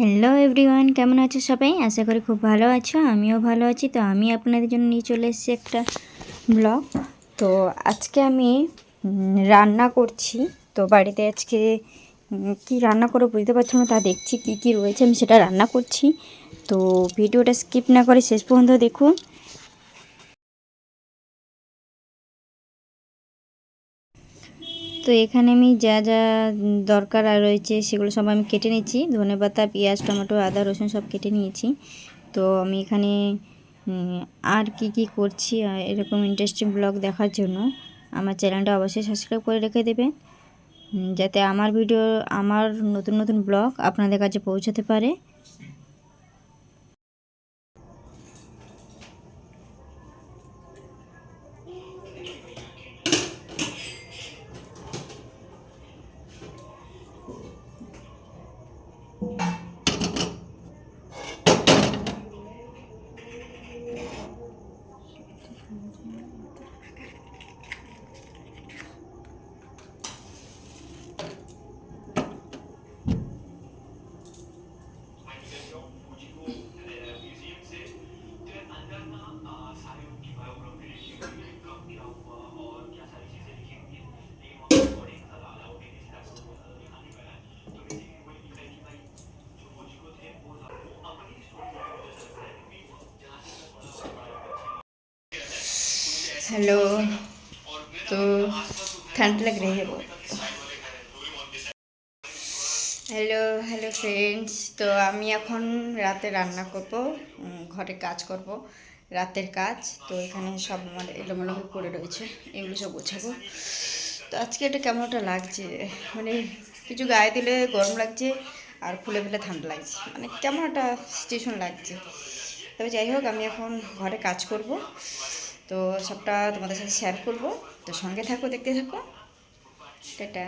Hello everyone কেমন আছো সবাই? আশা করি খুব ভালো আছো, আমিও ভালো আছি। তো আমি আপনাদের জন্য নিয়ে চলে এসেছি একটা ব্লগ তো আজকে আমি রান্না করছি। তো বাড়িতে আজকে কি রান্না করে বুঝতে পারছ না, তা দেখছি কি কি রয়েছে, আমি সেটা রান্না করছি। তো ভিডিওটা স্কিপ না করে শেষ পর্যন্ত দেখুন। তো এখানে আমি যা যা দরকার রয়েছে সেগুলো সব আমি কেটে নিচ্ছি। ধনেপাতা পেঁয়াজ, টমেটো, আদা, রসুন সব কেটে নিয়েছি। তো আমি এখানে আর কি কি করছি এরকম ইন্টারেস্টিং ব্লগ দেখার জন্য আমার চ্যানেলটা অবশ্যই সাবস্ক্রাইব করে রেখে দেবেন। যাতে আমার ভিডিও আমার নতুন নতুন ব্লগ আপনাদের কাছে পৌঁছাতে পারে। हेलो तो ठंड लग रही है बहुत হ্যালো হ্যালো ফ্রেন্ডস তো আমি এখন রাতে রান্না করব উম, ঘরে কাজ করব রাতের কাজ তো এখানে সব আমার এলোমেলো হয়ে পড়ে রয়েছে এগুলো সব গোছাবো তো আজকে এটা কেমন একটা লাগছে মানে কিছু গায়ে দিলে গরম লাগছে আর খুলে ফেলে ঠান্ডা লাগছে মানে কেমন একটা সিচুয়েশন লাগছে তবে যাই হোক আমি এখন ঘরে কাজ করব তো সবটা তোমাদের সাথে শেয়ার করব। তো সঙ্গে থাকো দেখতে থাকো। টাটা।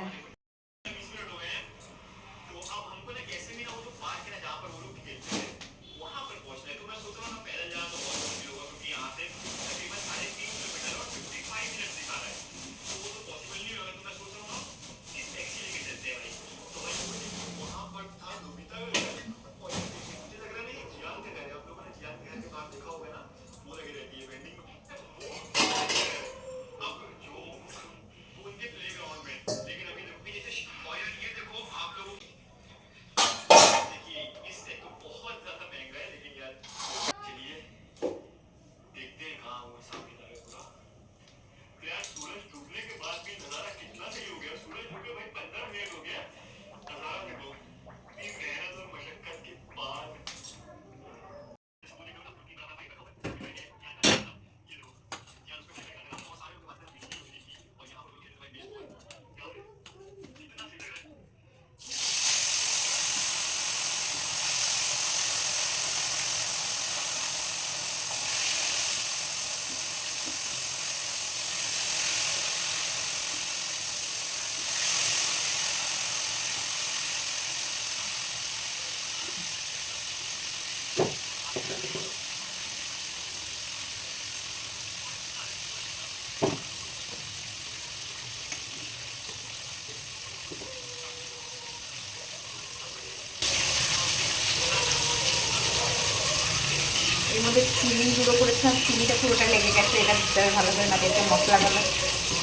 মধ্যে চিনি গুঁড়ো করেছিলাম চিনিটা পুরোটা লেগে গেছে, এটা দিতে হবে ভালো করে না দিতে মশলা ভালো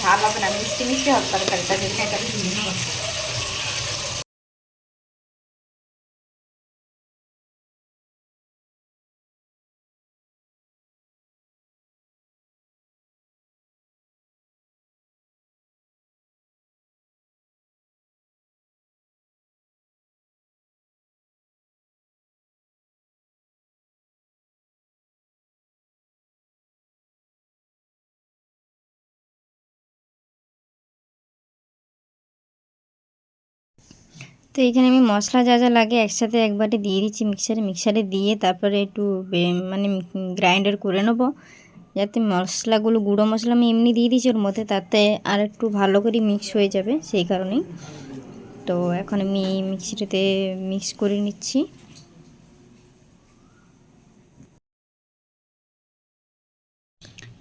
ঝাল হবে না, মিষ্টি মিষ্টি হবে তরকারিটা যেটা এটা তো এখানে আমি মশলা যা যা লাগে একসাথে একবারে দিয়ে দিচ্ছি মিক্সারে। মিক্সারে দিয়ে তারপরে একটু মানে গ্রাইন্ডার করে নেব। যাতে মশলাগুলো, গুঁড়ো মশলা আমি এমনি দিয়ে দিচ্ছি ওর মধ্যে, তাতে আর একটু ভালো করে মিক্স হয়ে যাবে সেই কারণেই। তো এখন আমি মিক্সিটাতে মিক্স করে নিচ্ছি।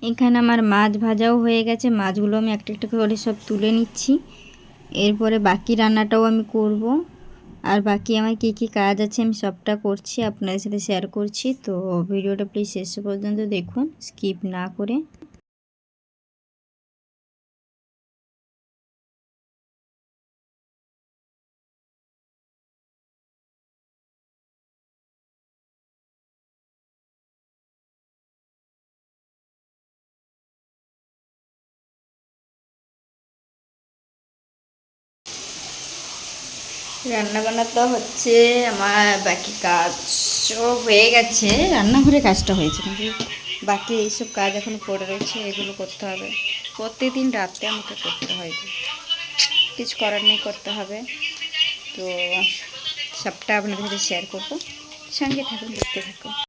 এখানে আমার মাছ ভাজাও হয়ে গেছে। মাছগুলো আমি একটা একটা করে সব তুলে নিচ্ছি। এরপরে বাকি রান্নাটাও আমি করব। আর বাকি আমার কি কি কাজ আছে আমি সবটা করছি, আপনাদের সাথে শেয়ার করছি। তো ভিডিওটা প্লিজ শেষ পর্যন্ত দেখুন স্কিপ না করে। রান্না বান্না তো হচ্ছে, আমার বাকি কাজ সব হয়ে গেছে। রান্নাঘরে কাজটা হয়েছে, কিন্তু বাকি এইসব কাজ এখন পড়ে রয়েছে, এগুলো করতে হবে। প্রত্যেকদিন রাতে আমাকে করতে হয়। কিছু করার নেই, করতে হবে। তো সবটা আপনাদের সাথে শেয়ার করব। সঙ্গে থাকুন, দেখতে থাকুন।